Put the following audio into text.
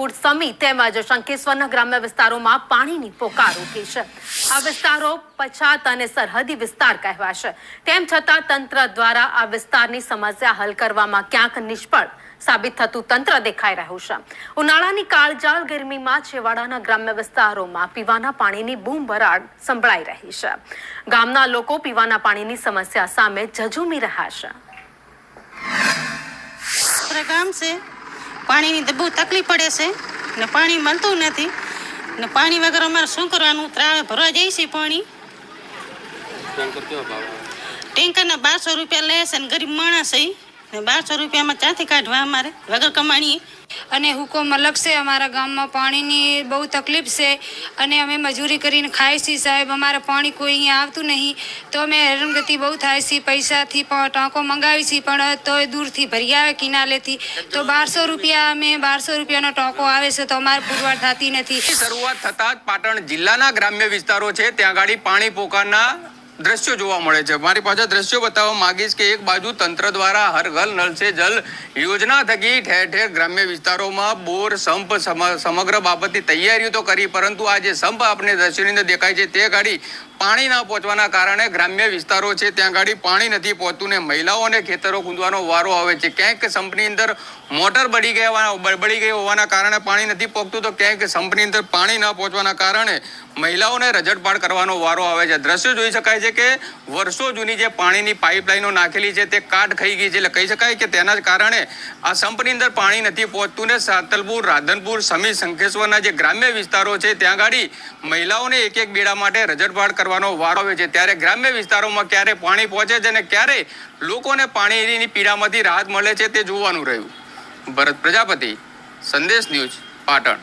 પુર સમી તેમજ શંકેશ્વરના ગ્રામ્ય વિસ્તારોમાં પાણીની પોકાર ઉઠી છે. આ વિસ્તારો પછાત અને સરહદી વિસ્તાર કહેવાશે તેમ છતાં તંત્ર દ્વારા આ વિસ્તારની સમસ્યા હલ કરવામાં ક્યાંક નિષ્ફળ સાબિત થતું તંત્ર દેખાઈ રહ્યું છે. ઉનાળાની કાળજાળ ગરમીમાં છેવાડાના ગ્રામ્ય વિસ્તારોમાં પીવાના પાણીની બૂમ ભરાડ સંભળાઈ રહી છે. ગામના લોકો પીવાના પાણીની સમસ્યા સામે ઝઝૂમી રહ્યા છે. પ્રગામ ગામ છે. પાણીની તો બહુ તકલીફ પડે છે. ને પાણી મળતું નથી. ને પાણી વગર અમારે શું કરવાનું? ત્રાળ ભરવા જાય છે પાણી? ટેન્કરના બારસો રૂપિયા લે છે ને ગરીબ માણસ છે. બારસો રૂપિયામાં ક્યાંથી કાઢવા અમારે વગર કમાણીએ. અને હુકમ અલગ છે અમારા ગામમાં. પાણીની બહુ તકલીફ છે અને અમે મજૂરી કરીને ખાઈ છીએ સાહેબ. અમારે પાણી કોઈ અહીંયા આવતું નહીં. તો અમે હેરાનગતિ બહુ થાય છે. પૈસાથી પણ ટાંકો મંગાવી છીએ પણ તોય દૂરથી ભરી આવે કિનાલેથી. તો બારસો રૂપિયા અમે બારસો રૂપિયાનો ટાંકો આવે છે તો અમારે પુરવાર થતી નથી. શરૂઆત થતાં જ પાટણ જિલ્લાના ગ્રામ્ય વિસ્તારો છે. ત્યાં ગાડી પાણી પોકારના દ્રશ્યો જોવા મળે છે. મારી પાસે દ્રશ્યો બતાવવા માંગીશ કે એક બાજુ તંત્ર દ્વારા હર ઘર સે જલ યોજના થકી ઠેર ઠેર ગ્રામ્ય વિસ્તારોમાં બોર, સંપ સમ- સમગ્ર બાબતની તૈયારીઓ તો કરી, પરંતુ આ જે સંપ આપણે દ્રશ્યોની અંદર દેખાય છે તે ગાડી પાણી ના પહોંચવાના કારણે ગ્રામ્ય વિસ્તારો છે, ત્યાં ગાડી પાણી નથી પહોંચતું ને મહિલાઓને ખેતરો કૂદવાનો વારો આવે છે. ક્યાંક સંપની અંદર મોટર બળી ગયા બળી ગઈ હોવાના કારણે પાણી નથી પહોંચતું, તો ક્યાંક સંપની અંદર પાણી ન પહોંચવાના કારણે મહિલાઓને રજડપાડ કરવાનો વારો આવે છે. દ્રશ્યો જોઈ શકાય છે કે વર્ષો જૂની જે પાણીની પાઇપલાઈનો નાખેલી છે, તે કાટ ખાઈ ગઈ છે. એટલે કહી શકાય કે તેના જ કારણે આ સંપની અંદર પાણી નથી પહોંચતું ને સાતલપુર, રાધનપુર, સમી શંખેશ્વરના જે ગ્રામ્ય વિસ્તારો છે, ત્યાં ગાડી મહિલાઓને એક એક બેડા માટે રજડપાડ કરવાનો વારો આવે છે. ત્યારે ગ્રામ્ય વિસ્તારોમાં ક્યારે પાણી પહોંચે છે અને ક્યારે લોકોને પાણીની પીડામાંથી રાહત મળે છે તે જોવાનું રહ્યું. ભરત પ્રજાપતિ, સંદેશ ન્યૂઝ પાટણ.